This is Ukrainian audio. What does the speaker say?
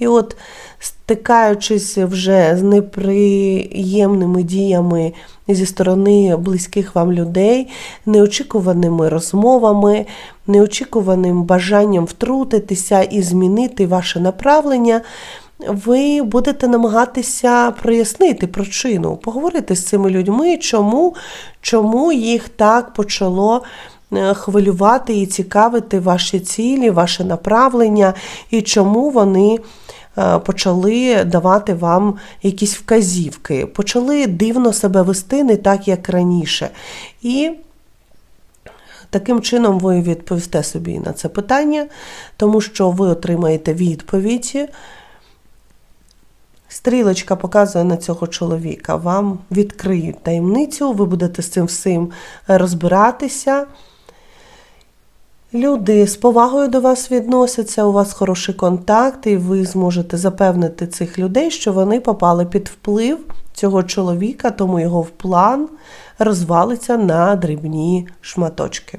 І от, стикаючись вже з неприємними діями зі сторони близьких вам людей, неочікуваними розмовами, неочікуваним бажанням втрутитися і змінити ваше направлення, ви будете намагатися прояснити причину, поговорити з цими людьми, чому, чому їх так почало е, хвилювати і цікавити ваші цілі, ваше направлення, і чому вони е, почали давати вам якісь вказівки, почали дивно себе вести не так, як раніше. І Таким чином ви відповісте собі на це питання, тому що ви отримаєте відповіді. Стрілочка показує на цього чоловіка. Вам відкриють таємницю, ви будете з цим всім розбиратися. Люди з повагою до вас відносяться, у вас хороший контакт, і ви зможете запевнити цих людей, що вони попали під вплив цього чоловіка, тому його план розвалиться на дрібні шматочки.